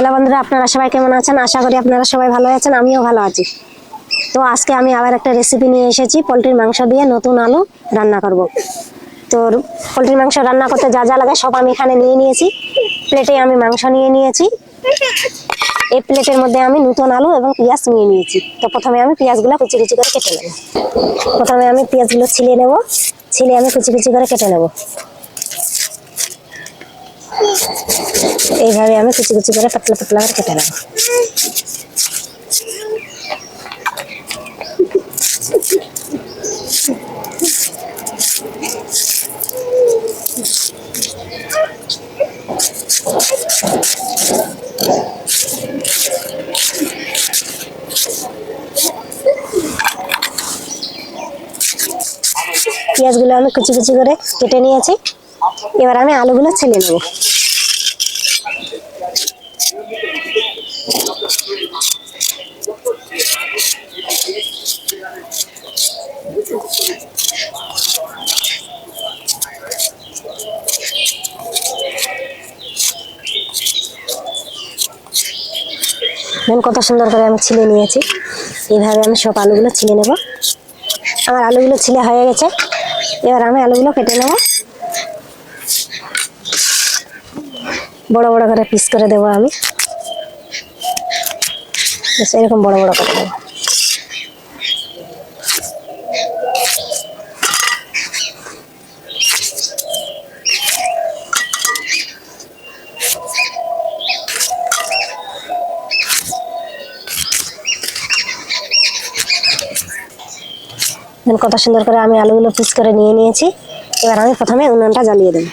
Hello বন্ধুরা, আপনারা সবাই কেমন আছেন? আশা করি আপনারা সবাই ভালো আছেন, আমিও ভালো আছি। তো আজকে আমি আবার একটা রেসিপি নিয়ে এসেছি, পোলট্রির মাংস দিয়ে নতুন আলু রান্না করব। তো পোলট্রির মাংস রান্না করতে যা যা লাগে সব আমি এখানে নিয়ে নিয়েছি। প্লেটে আমি মাংস নিয়ে নিয়েছি। এই প্লেটের মধ্যে আমি নতুন আলু এবং পেঁয়াজ নিয়ে নিয়েছি। তো প্রথমে আমি পেঁয়াজগুলো কুচি কুচি করে কেটে নেব। প্রথমে আমি পেঁয়াজগুলো ছিলে নেব। ছিলে আমি কুচি কুচি করে কেটে নেব। এইভাবে আমি কুচি কুচি করে পাতলা পাতলা করে কেটে নেব। পেঁয়াজগুলো আমি কুচি কুচি করে কেটে নিয়েছি। এবার আমি আলুগুলো ছেলে নেব। দেখুন কত সুন্দর করে আমি ছিলে নিয়েছি। এইভাবে আমি সব আলুগুলো ছিলে নেব। আমার আলুগুলো ছিলে হয়ে গেছে। এবার আমি আলুগুলো কেটে নেব। বড় বড় করে পিস করে দেবো আমি। এরকম বড় বড় করে দেবো। কত সুন্দর করে আমি আলুগুলো পিস করে নিয়ে নিয়েছি। এবার আমি প্রথমে উনুনটা জ্বালিয়ে দেবো।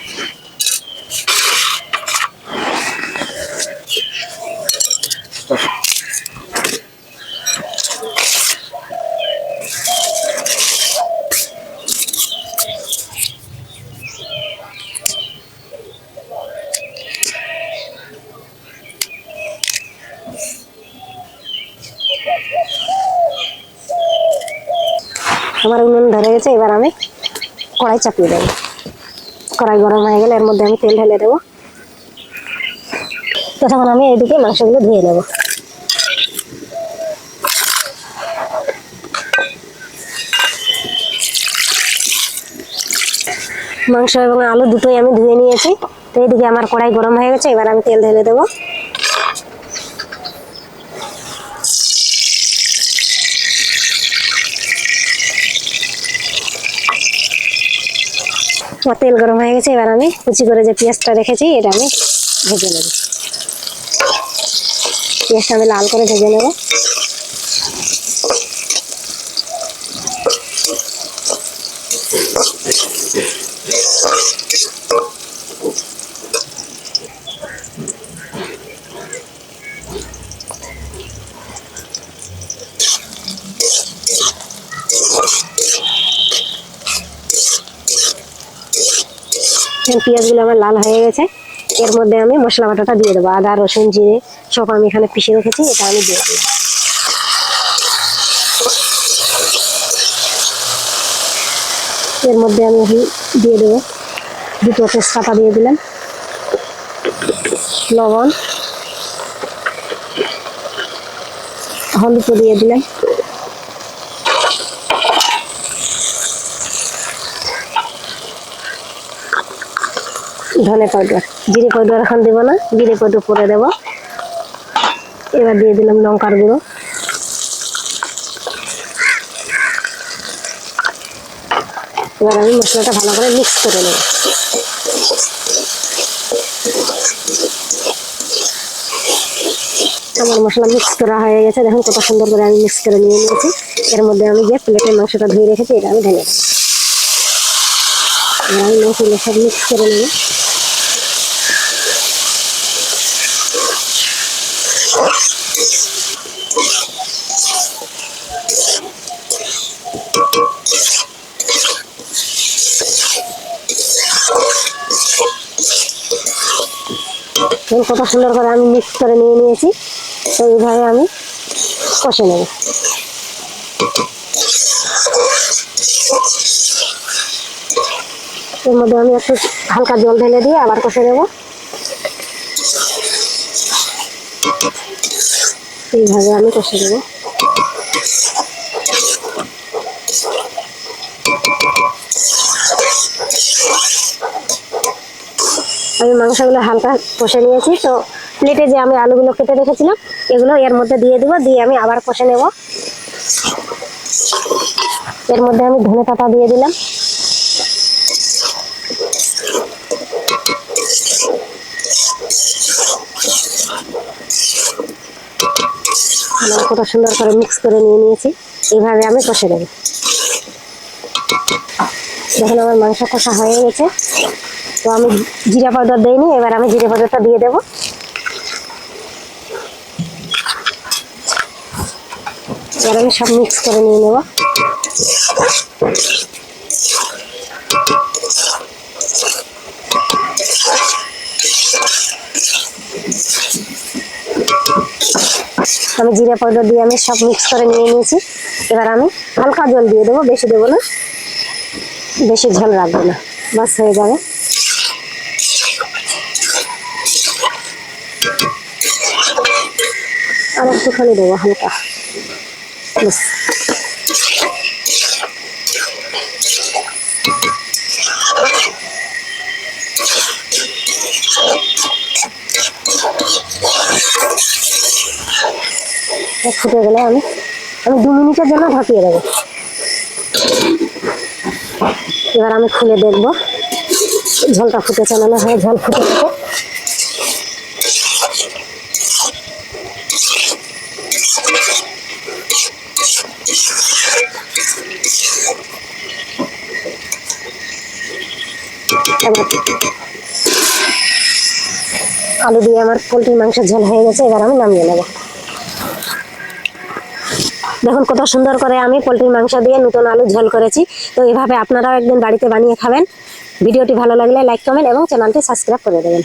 আমার উনুন ধরে গেছে, এবার আমি কড়াই চাপিয়ে দেবো। কড়াই গরম হয়ে গেলে এর মধ্যে আমি তেল ঢেলে দেবো। তখন আমি এইদিকে মাংসগুলো ধুয়ে নেব। মাংস এবং আলু দুটোই আমি ধুয়ে নিয়েছি। তো এইদিকে আমার কড়াই গরম হয়ে গেছে, এবার আমি তেল ঢেলে দেবো। আমার তেল গরম হয়ে গেছে, এবার আমি কুচি করে যে পেঁয়াজটা রেখেছি, এটা আমি ভেজে নেব। পেঁয়াজটা আমি লাল করে ভেজে নেব। পেঁয়াজগুলো আমার লাল হয়ে গেছে। এর মধ্যে আমি মশলা বাটাটা দিয়ে দেবো। আদা, রসুন, জিরে সব আমি এখানে পিষে রেখেছি, এটা আমি দিয়ে দেবো এর মধ্যে আমি দিয়ে দেবো দুটো তেজপাতা দিয়ে দিলাম, লবণ, হলুদ দিয়ে দিলাম। ধনে পাউডার। জিরে পাউডার এখন দেবো না, জিরে পাউডার পরে দেবো। এবার দিয়ে দিলাম লঙ্কার গুঁড়ো। এবার আমি মশলাটা ভালো করে মিক্স করে নেব। আমার মশলা মিক্স করা হয়ে গেছে। দেখুন কত সুন্দর করে আমি মিক্স করে নিয়ে নিয়েছি। এর মধ্যে আমি যে প্লেটের মাংসটা ধুয়ে রেখেছি, এটা আমি ঢেলে দেবো। আমি মাংসগুলো সব মিক্স করে নেব। কত সুন্দর করে আমি মিক্স করে নিয়ে নিয়েছি। তো এইভাবে আমি কষে নেব। এর মধ্যে আমি একটু হালকা জল ঢেলে দিয়ে আবার কষে নেব। এইভাবে আমি কষে দেবো আমি মাংসগুলো হালকা কষে নিয়েছি, তো প্লেটে যে আমি আলুগুলো কেটে রেখেছিলাম, এগুলো এর মধ্যে দিয়ে দেবো, দিয়ে আমি আবার কষে নেব। এর মধ্যে আমি ধনে পাতা দিয়ে দিলাম। কত সুন্দর করে মিক্স করে নিয়ে নিয়েছি। এইভাবে আমি কষে দেবো দেখুন, আমার মাংস কষা হয়ে গেছে। তো আমি জিরা পাউডার দিইনি, এবার আমি জিরা পাউডারটা দিয়ে দেব। এবার আমি সব মিক্স করে নিয়ে নেব। আমি জিরা পাউডার দিয়ে আমি সব মিক্স করে নিয়ে নিয়েছি। এবার আমি হালকা জল দিয়ে দেবো, বেশি দেবো না। বেশি ঝোল রাখব না। বাস হয়ে যাবে। আর একটুখানি দেবো হালকা। ফুটে গেলে আমি আমি দু মিনিটের জন্য ঢাকিয়ে দেবো। এবার আমি খুলে দেখব। ঝোলটা ফুটেছে না হয়, ঝোল ফুটে ফুটে আলু দিয়ে আমার পোলট্রির মাংসের ঝোল হয়ে গেছে, এবার আমি নামিয়ে নেব। দেখুন কত সুন্দর করে আমি পোলট্রির মাংস দিয়ে নতুন আলু ঝোল করেছি। তো এভাবে আপনারাও একদিন বাড়িতে বানিয়ে খাবেন। ভিডিওটি ভালো লাগলে লাইক, কমেন্ট এবং চ্যানেলটি সাবস্ক্রাইব করে দেবেন।